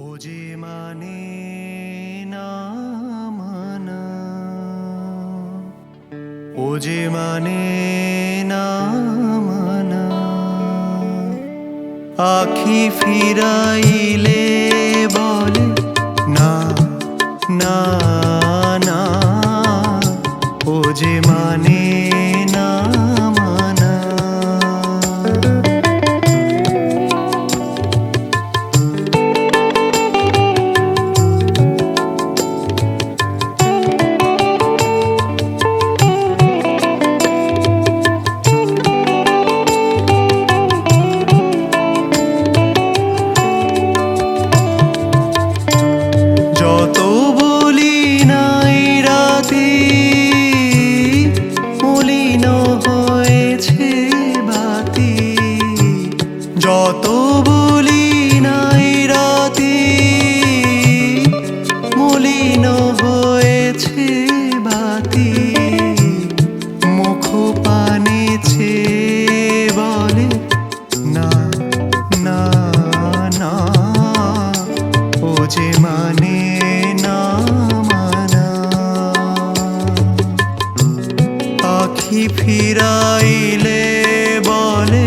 ও যে মানে না মানা। মানে না মানা। আখি ফিরাইলে বলে না না রাতে মলিন হয়েছে বাতি। যত বলি নাই রাতি মলিন হয়েছে আখি ফিরাইলে বলে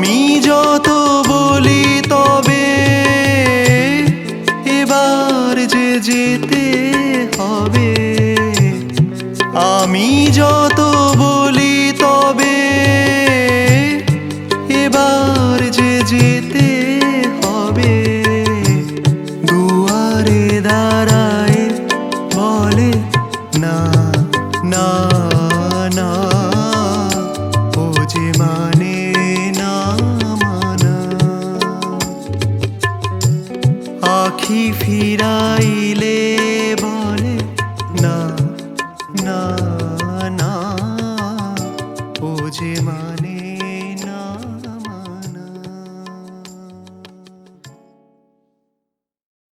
আমি যত বলি তবে এবার যে যেতে হবে। আমি যত বলি তবে এবার যে যেতে হবে। দুয়ারে দাঁড়ায় বলে না না না। আখি ফিরাইলে